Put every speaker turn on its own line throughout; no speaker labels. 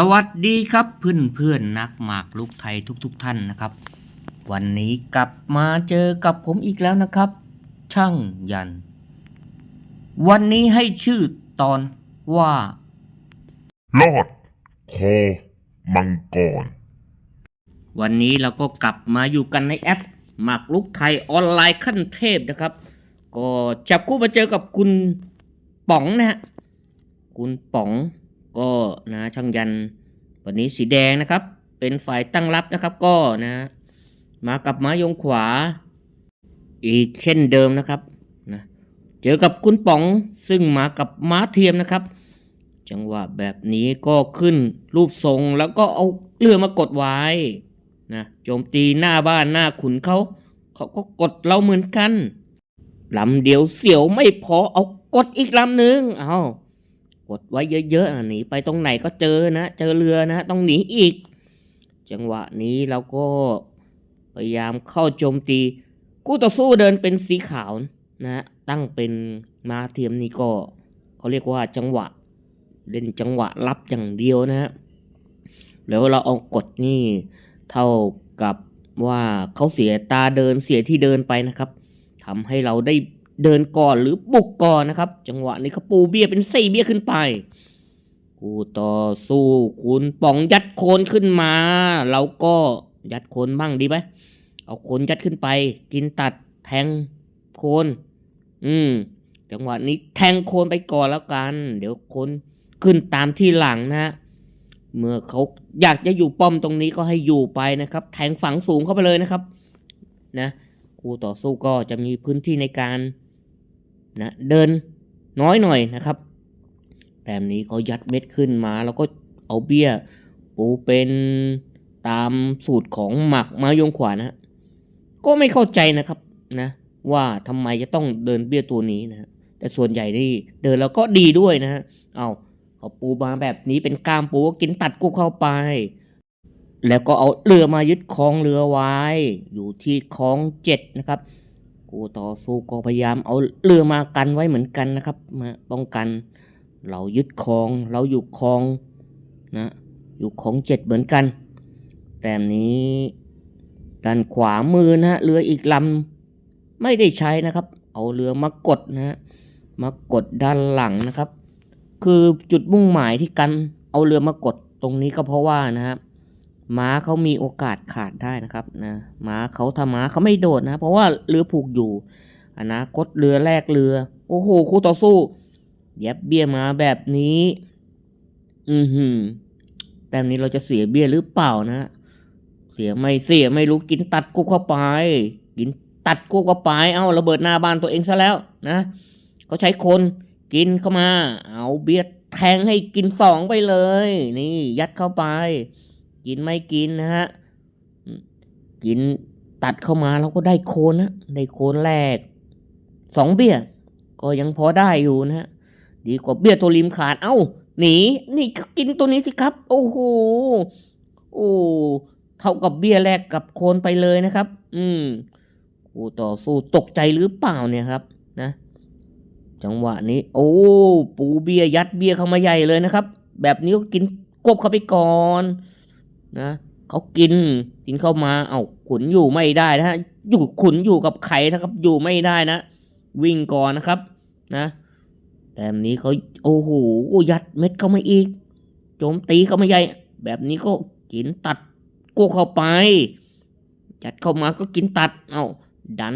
สวัสดีครับเพื่อนเพื่อนๆนักหมากลุกไทยทุกๆทท่านนะครับ วันนี้กลับมาเจอกับผมอีกแล้วนะครับ ช่างยัน วันนี้ให้ชื่อตอนว่า
ลอดคอมังกร
วันนี้เราก็กลับมาอยู่กันในแอปหมากลุกไทยออนไลน์ขั้นเทพนะครับ ก็จับคู่มาเจอกับคุณป๋องนะฮะคุณป๋อง ก็นะช่างยันวันนี้สีแดงนะครับ เป็นฝ่ายตั้งรับนะครับก็นะมากับม้ายงขวา อีกเช่นเดิมนะครับนะเจอกับคุณป๋องซึ่งมากับม้าเทียมนะครับ จังหวะแบบนี้ก็ขึ้นรูปทรงแล้วก็เอาเรือมากดไว้นะโจมตีหน้าบ้านหน้าขุนเขาเขาก็กดเราเหมือนกันลำเดียวเสียวไม่พอเอากดอีกลำหนึ่งเอา กดไว้เยอะๆหนีไปตรงไหนก็เจอนะ เจอเรือนะต้องหนีอีก จังหวะนี้เราก็พยายามเข้าโจมตีกู้ต่อสู้เดินเป็นสีขาวนะตั้งเป็นมาเทียมนี่ก็เขาเรียกว่าจังหวะ เล่นจังหวะรับอย่างเดียวนะฮะแล้วเราเอากดนี่เท่ากับว่าเขาเสียตาเดินเสียที่เดินไปนะครับทำให้เราได้ เดินก่อนหรือบุกก่อนนะครับ จังหวะนี้เขาปูเบี้ยเป็นสี่เบี้ยขึ้นไปกูต่อสู้คุณป่องยัดโคนขึ้นมา เราก็ยัดโคนบ้างดีไหมเอาโคนยัดขึ้นไป กินตัดแทงโคน อืม จังหวะนี้แทงโคนไปก่อนแล้วกัน เดี๋ยวโคนขึ้นตามที่หลังนะฮะเมื่อเขาอยากจะอยู่ป้อมตรงนี้ก็ให้อยู่ไปนะครับ แทงฝังสูงเข้าไปเลยนะครับ นะคู่ต่อสู้ก็จะมีพื้นที่ในการ นะเดินน้อยหน่อยนะครับ แต่มนี้เขายัดเม็ดขึ้นมาแล้วก็เอาเบี้ย ปูเป็นตามสูตรของหมักมายงขวานะฮะก็ไม่เข้าใจนะครับนะว่าทำไมจะต้องเดินเบี้ยตัวนี้นะแต่ส่วนใหญ่นี่เดินแล้วก็ดีด้วยนะฮะเอาเขาปูมาแบบนี้เป็นกลามปูก็กินตัดกุ๊กเข้าไป แล้วก็เอาเรือมายึดคลองเรือไว้ อยู่ที่คลองเจ็ดนะครับ กูต่อสู้ก็พยายามเอาเรือมากันไว้เหมือนกันนะครับมาป้องกัน เรายึดคลองเราอยู่คลองนะอยู่คลองเจ็ดเหมือนกัน แต่นี้ด้านขวามือนะฮะเรืออีกลำไม่ได้ใช้นะครับ เอาเรือมากดนะฮะมากดด้านหลังนะครับ คือจุดมุ่งหมายที่กันเอาเรือมากดตรงนี้ก็เพราะว่านะครับ ม้าเขามีโอกาสขาดได้นะครับนะม้าเขาถ้าม้าเขาไม่โดดนะ เพราะว่าเรือผูกอยู่อนาคตเรือแลกเรือ โอ้โหคู่ต่อสู้แย็บเบี้ยมาแบบนี้ อือหือแต่นี้เราจะเสียเบี้ยหรือเปล่านะ เสียไม่เสียไม่รู้กินตัดกุ๊กเข้าไป กินตัดกุ๊กเข้าไป เอาระเบิดหน้าบ้านตัวเองซะแล้วนะเขาใช้คนกินเข้ามา เอาเบียแทงให้กินสองไปเลย นี่ ยัดเข้าไป กินไม่กินนะฮะกินตัดเข้ามาเราก็ได้โคนนะได้โคนแรกสองเบี้ย ก็ยังพอได้อยู่นะฮะดีกว่าเบี้ยตัวริมขาดเอ้า หนี นี่ก็กินตัวนี้สิครับ โอ้โหโอ้เท่ากับเบี้ยแรกกับโคนไปเลยนะครับ อืมกูต่อสู้ตกใจหรือเปล่าเนี่ยครับ นะ จังหวะนี้ โอ้ ปูเบี้ยยัดเบี้ยเข้ามาใหญ่เลยนะครับ แบบนี้ก็กินกบเข้าไปก่อน นะเขากินกินเข้ามาเอา้าขุนอยู่ไม่ได้นะฮะอยู่ขุนอยู่กับไข่นะครับ อยู่ไม่ได้นะวิ่งก่อนนะครับนะแต่นี้เขาโอ้โหยัดเม็ดเข้ามาอีก โจมตีเข้ามาใหญ่ แบบนี้ก็กินตัดกูเข้าไปยัดเข้ามาก็กินตัดเอา้าดัน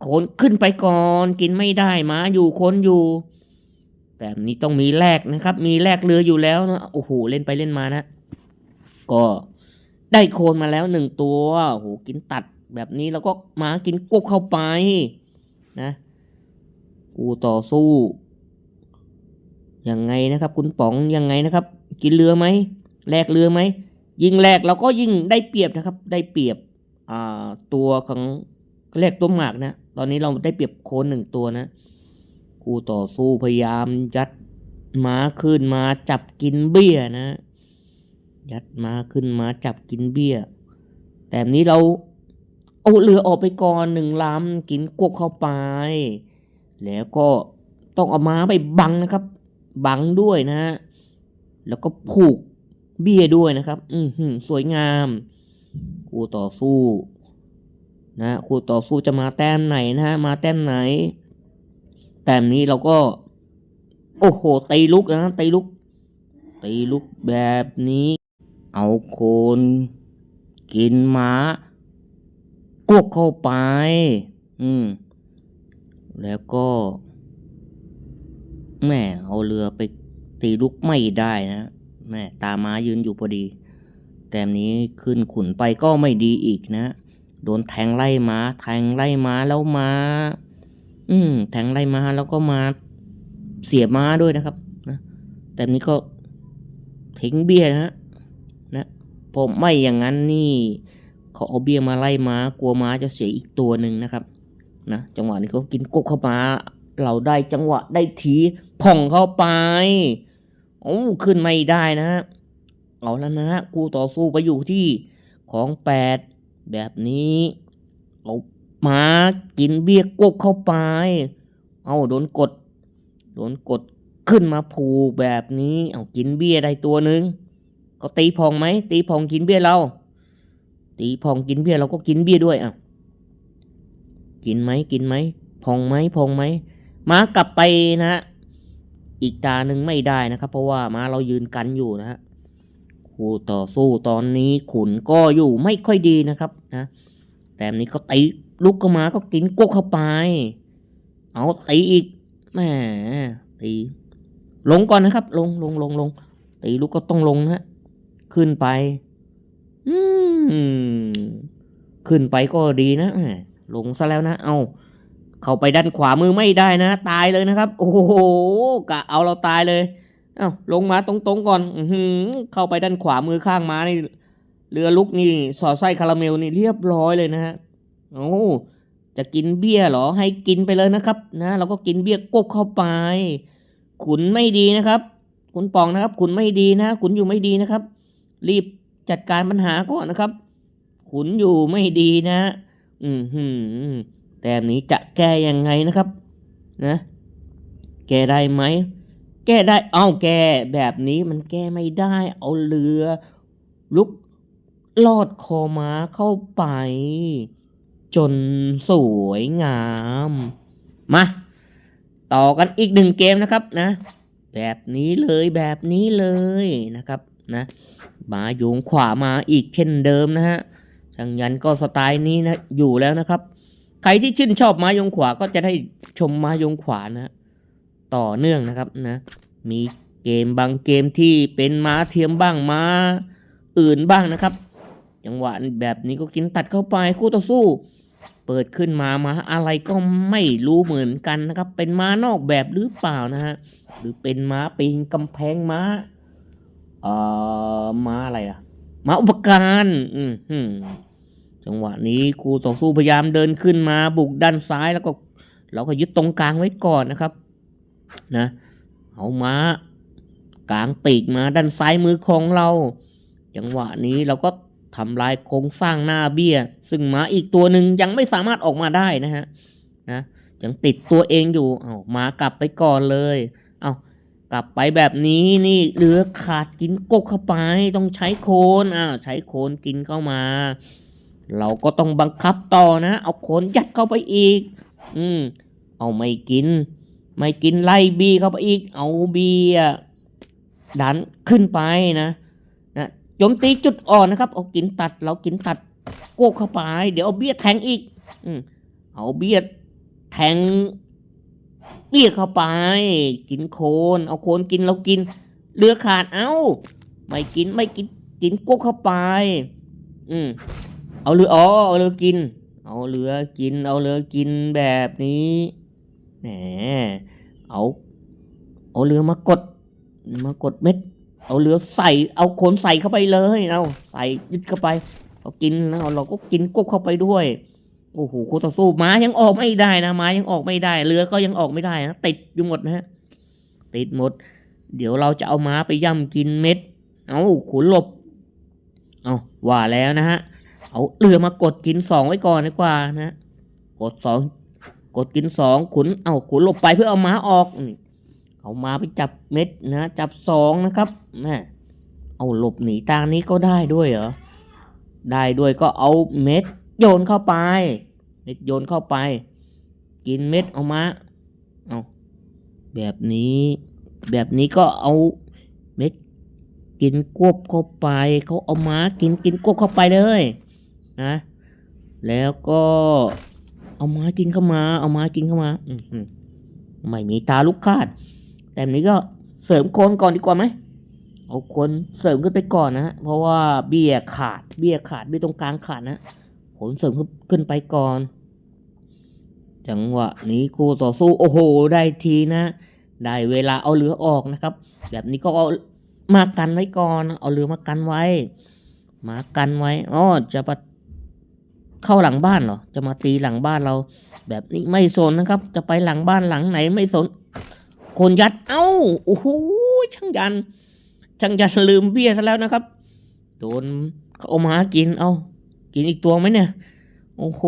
โคนขึ้นไปก่อนกินไม่ได้มาอยู่คนอยู่ แต่นี้ต้องมีแลกนะครับ มีแลกเรืออยู่แล้วนะโอ้โหเล่นไปเล่นมานะ ก็ได้โคนมาแล้วหนึ่งตัวโหกินตัดแบบนี้แล้วก็มากินกบเข้าไป นะ กูต่อสู้ ยังไงนะครับ คุณป๋องยังไงนะครับ กินเรือไหมแลกเรือไหมยิงแลกเราก็ยิ่งได้เปรียบนะครับ ได้เปรียบอ่าตัวของแลกตัวหมากนะตอนนี้เราได้เปรียบโคนหนึ่งตัวนะกูต่อสู้พยายามยัดม้าขึ้นมาจับกินเบี้ยนะ ยัดมาขึ้นมาจับกินเบี้ย แต่นี้เราเอาเรือออกไปก่อนหนึ่งลำกินกบเข้าไป แล้วก็ต้องเอาม้าไปบังนะครับ บังด้วยนะฮะแล้วก็ผูกเบี้ยด้วยนะครับ อือหือสวยงามคู่ต่อสู้นะคู่ต่อสู้จะมาแต้มไหนนะฮะมาแต้มไหน แต้มนี้เราก็ โอ้โหตีลุกนะตีลุกตีลุกแบบนี้ เอาโคนกินม้ากวบเข้าไป อืม แล้วก็แม่เอาเรือไปตีลุกไม่ได้นะแม่ตาม้ายืนอยู่พอดี แต้มนี้ขึ้นขุนไปก็ไม่ดีอีกนะ โดนแทงไล่ม้า แทงไล่ม้าแล้วม้า อืม แทงไล่ม้าแล้วก็มาเสียม้าด้วยนะครับนะแต่นี้ก็ทิ้งเบี้ยนะฮะ นะผมไม่อย่างนั้นนี่เขาเอาเบี้ยมาไล่ม้ากลัวม้าจะเสียอีกตัวหนึ่งนะครับนะจังหวะนี้เขากินกกเข้ามาเราได้จังหวะได้ทีผ่องเข้าไปโอ้ขึ้นไม่ได้นะเอาแล้วนะฮะกูต่อสู้ไปอยู่ที่ของแปดแบบนี้เอามากินเบี้ยกกเข้าไป เอาโดนกดโดนกดขึ้นมาผูแบบนี้ เอากินเบี้ยได้ตัวหนึ่ง ก็ตีพองไหมตีพองกินเบี้ยเรา ตีพองกินเบี้ยเราก็กินเบี้ยด้วยอะกินไหมกินไหมพองไหมพองไหมม้ากลับไปนะฮะอีกตาหนึ่งไม่ได้นะครับ เพราะว่าม้าเรายืนกันอยู่นะฮะคู่ต่อสู้ตอนนี้ขุนก็อยู่ไม่ค่อยดีนะครับนะแต่อันนี้เขาตีลุกเข้ามาก็กินกกเข้าไป เอาตีอีกแหมตีลงก่อนนะครับ ลงลงลงลงตีลุกก็ต้องลงนะฮะ ขึ้นไป อืม ขึ้นไปก็ดีนะหลงซะแล้วนะ เอาเข้าไปด้านขวามือไม่ได้นะ ตายเลยนะครับ โอ้โหกะเอาเราตายเลย เอาลงมาตรงๆก่อน อืเข้าไปด้านขวามือข้างม้านี่เรือลุกนี่ สอดไส้คาราเมลนี่เรียบร้อยเลยนะฮะโอ้จะกินเบี้ยเหรอให้กินไปเลยนะครับ นะเราก็กินเบี้ยกบเข้าไป ขุนไม่ดีนะครับ ขุนปองนะครับ ขุนไม่ดีนะ ขุนอยู่ไม่ดีนะครับ รีบจัดการปัญหาก่อนนะครับ ขุนอยู่ไม่ดีนะ อืมหืมแต่นี้จะแก้ยังไงนะครับ นะ แก้ได้ไหม แก้ได้ เอาแก้แบบนี้มันแก้ไม่ได้ เอาเรือลุกลอดคอม้าเข้าไป จนสวยงาม มา ต่อกันอีกหนึ่งเกมนะครับนะ แบบนี้เลยแบบนี้เลยนะครับ นะมาโยงขวามาอีกเช่นเดิมนะฮะช่างยันก็สไตล์นี้นะอยู่แล้วนะครับ ใครที่ชื่นชอบมายงขวาก็จะได้ชมมายงขวานะต่อเนื่องนะครับนะมีเกมบางเกมที่เป็นม้าเทียมบ้างม้าอื่นบ้างนะครับ จังหวะแบบนี้ก็กินตัดเข้าไปคู่ต่อสู้ เปิดขึ้นมาม้าอะไรก็ไม่รู้เหมือนกันนะครับ เป็นม้านอกแบบหรือเปล่านะฮะหรือเป็นม้าปีนกำแพงม้า เอ่อม้าอะไรอะม้าอุปการอืมหืมจังหวะนี้ครูต่อสู้พยายามเดินขึ้นมาบุกด้านซ้ายแล้วก็ เราก็ยึดตรงกลางไว้ก่อนนะครับ นะเอาม้ากลางปีกมาด้านซ้ายมือของเรา จังหวะนี้เราก็ทำลายโครงสร้างหน้าเบี้ย ซึ่งม้าอีกตัวหนึ่งยังไม่สามารถออกมาได้นะฮะนะยังติดตัวเองอยู่เอามากลับไปก่อนเลย กลับไปแบบนี้นี่เรือขาดกินกกเข้าไปต้องใช้โคนอ้าวใช้โคนกินเข้ามา เราก็ต้องบังคับต่อนะ เอาโคนยัดเข้าไปอีก อืม เอาไม่กิน ไม่กินไล่บีเข้าไปอีก เอาบีอะดันขึ้นไปนะนะโจมตีจุดอ่อนนะครับ เอากินตัด เรากินตัดโกกเข้าไป เดี๋ยวเอาเบี้ยแทงอีก อืมเอาเบี้ยแทง เบี้ยเข้าไป กินโคน เอาโคนกินเรากินเรือขาด เอ้า ไม่กินไม่กินกินโกกเข้าไป อืมเอาเรืออ๋อเอาเรือกิน เอาเรือกิน เอาเรือกินแบบนี้แหมเอา เอาเรือมากด มากดเม็ด เอาเรือใส่ เอาโคนใส่เข้าไปเลย เอาใส่ยึดเข้าไป เอากินแล้วเราก็กินกบเข้าไปด้วย โอ้โหคู่ต่อสู้ม้ายังออกไม่ได้นะม้ายังออกไม่ได้ เรือก็ยังออกไม่ได้นะติดอยู่หมดนะฮะติดหมด เดี๋ยวเราจะเอาม้าไปย่ำกินเม็ด เอาขุนหลบ เอาว่าแล้วนะฮะเอาเรือมากดกินสองไว้ก่อนดีกว่านะกดสองกดกินสองขุนเอาขุนหลบไปเพื่อเอาม้าออกเอาม้าไปจับเม็ดนะจับสองนะครับนะเอาหลบหนีทางนี้ก็ได้ด้วยเหรอได้ด้วยก็เอาเม็ด โยนเข้าไปเม็ดโยนเข้าไป กินเม็ดเอามาเอาแบบนี้แบบนี้ก็เอาเม็ดกินกวบเข้าไปเขาเอามากินกินกวบเข้าไปเลยนะแล้วก็เอามากินเข้ามา เอามากินเข้ามาอืไม่มีตาลูกคาด แต่นี้ก็เสริมโคนก่อนดีกว่าไหมเอาคนเสริมขึ้นไปก่อนนะฮะเพราะว่าเบี้ยขาดเบี้ยขาดเบี้ยตรงกลางขาดนะ นเสริมขึ้นไปก่อน จังหวะนี้คู่ต่อสู้โอ้โห ได้ทีนะ ได้เวลาเอาเรือออกนะครับ แบบนี้ก็เอามากันไว้ก่อน เอาเรือมากันไว้ มากันไว้อ๋อจะมาเข้าหลังบ้านเหรอ จะมาตีหลังบ้านเรา แบบนี้ไม่สนนะครับ จะไปหลังบ้านหลังไหนไม่สน คนยัด เอ้า โอ้โห ช่างยัน ช่างยันลืมเบี้ยซะแล้วนะครับ โดนเขาเอามากิน เอา กินอีกตัวไหมเนี่ย โอ้โห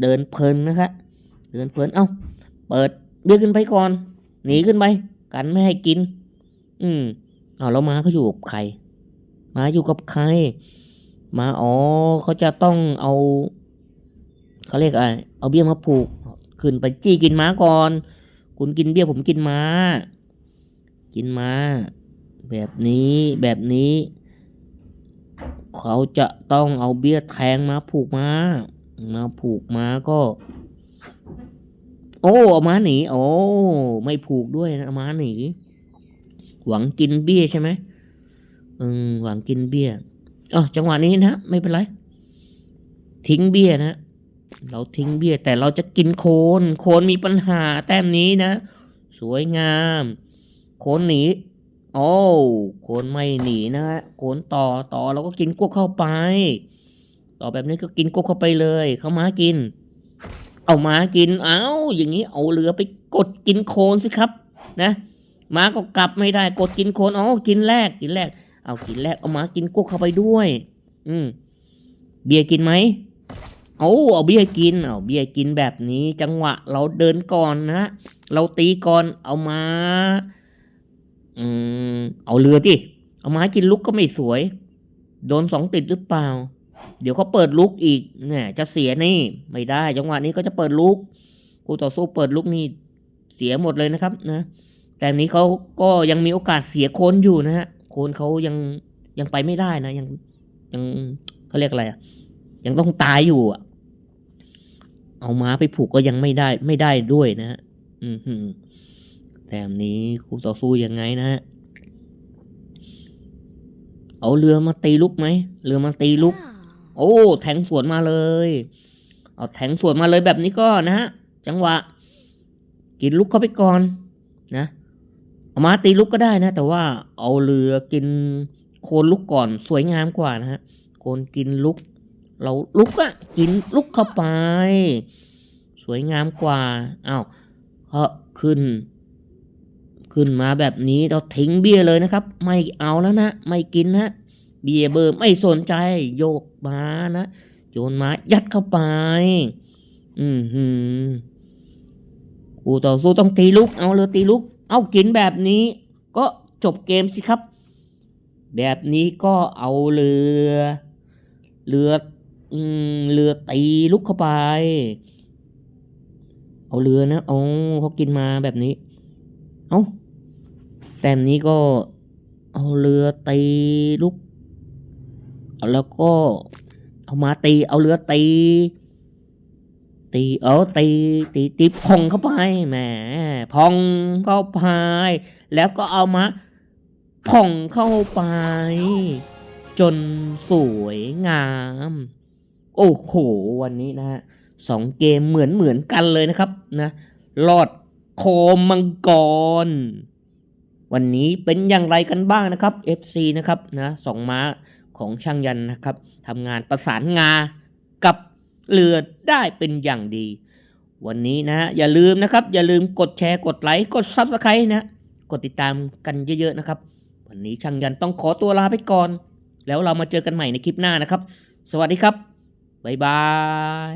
เดินเพลินนะครับเดินเพลิน เอ้า เปิดเบี้ยขึ้นไปก่อน หนีขึ้นไป กันไม่ให้กิน อืม เอาแล้วม้าเขาอยู่กับใคร ม้าอยู่กับใคร ม้าอ๋อเขาจะต้องเอาเขาเรียกอะไร เอาเบี้ยมาผูก ขึ้นไปจี้กินม้าก่อน คุณกินเบี้ยผมกินม้า กินม้า แบบนี้ แบบนี้ เขาจะต้องเอาเบี้ยแทงมาผูกม้า มาผูกม้าก็ โอ้เอาม้าหนีโอ้ไม่ผูกด้วยนะเอาม้าหนีหวังกินเบี้ยใช่ไหมอืมหวังกินเบี้ยอ๋อจังหวะนี้นะไม่เป็นไร ทิ้งเบี้ยนะเราทิ้งเบี้ยแต่เราจะกินโคน โคนมีปัญหาแต้มนี้นะ สวยงาม โคนหนี โอ้โคนไม่หนีนะฮะโคนต่อต่อเราก็กินกวกเข้าไป ต่อแบบนี้ก็กินกวกเข้าไปเลยเข้ามากิน เอามากินเอาอย่างนี้เอาเรือไปกดกินโคนสิครับ นะม้าก็กลับไม่ได้ กดกินโคนอ๋อกินแรกกินแรก เอากินแรกเอามากินกวกเข้าไปด้วย อืมเบียร์กินไหมเอาเอาเบียร์กิน เอาเบียร์กินแบบนี้ จังหวะ เราเดินก่อนนะ เราตีก่อนเอามา อืม เอาเรือดิ เอาไมากินลุกก็ไม่สวย โดนสองติดหรือเปล่า เดี๋ยวเขาเปิดลุกอีกเนี่ยจะเสียนี่ ไม่ได้ จังหวะนี้ก็จะเปิดลุกคู่ต่อสู้เปิดลุกนี่เสียหมดเลยนะครับ นะ แต่นี้เขาก็ยังมีโอกาสเสียโคนอยู่นะฮะ โคนเขายังยังไปไม่ได้นะ ยังยังเขาเรียกอะไรอะ ยังต้องตายอยู่อะ เอาม้าไปผูกก็ยังไม่ได้ ไม่ได้ด้วยนะฮะ อือหือ แต่อันนี้คู่ต่อสู้ยังไงนะฮะ เอาเรือมาตีลุกไหม เรือมาตีลุก โอ้ แทงสวนมาเลย เอาแทงสวนมาเลยแบบนี้ก็นะฮะ จังหวะ กินลุกเข้าไปก่อนนะ เอามาตีลุกก็ได้นะ แต่ว่าเอาเรือกินโคนลุกก่อนสวยงามกว่านะฮะ โคนกินลุก เราลุกอะกินลุกเข้าไป สวยงามกว่าอ้าวเพราะขึ้น ขึ้นมาแบบนี้เราทิ้งเบี้ยเลยนะครับ ไม่เอาแล้วนะ ไม่กินนะเบียร์เบอร์ไม่สนใจ โยกมานะโยนมายัดเข้าไป อืมหืมคู่ต่อสู้ต้องตีลุก เอาเลยตีลุก เอากินแบบนี้ ก็จบเกมสิครับ แบบนี้ก็เอาเรือ เรือ อืมเรือตีลุกเข้าไป เอาเรือนะเอาเขากินมาแบบนี้ เอา แต้มนี้ก็เอาเรือตีลุกแล้วก็เอามาตีเอาเรือตี ตีเออตีตีตีพองเข้าไปแหมพองเข้าไปแล้วก็เอามาพองเข้าไป จนสวยงาม โอ้โห วันนี้นะฮะสองเกมเหมือนเหมือนกันเลยนะครับนะลอดโคมมังกร วันนี้เป็นอย่างไรกันบ้างนะครับ FC นะครับนะสองม้าของช่างยันนะครับทำงานประสานงากับเรือได้เป็นอย่างดี วันนี้นะ อย่าลืมนะครับ อย่าลืมกดแชร์กดไลค์กด Subscribe นะ กดติดตามกันเยอะๆนะครับ วันนี้ช่างยันต้องขอตัวลาไปก่อน แล้วเรามาเจอกันใหม่ในคลิปหน้านะครับ สวัสดีครับบ๊ายบาย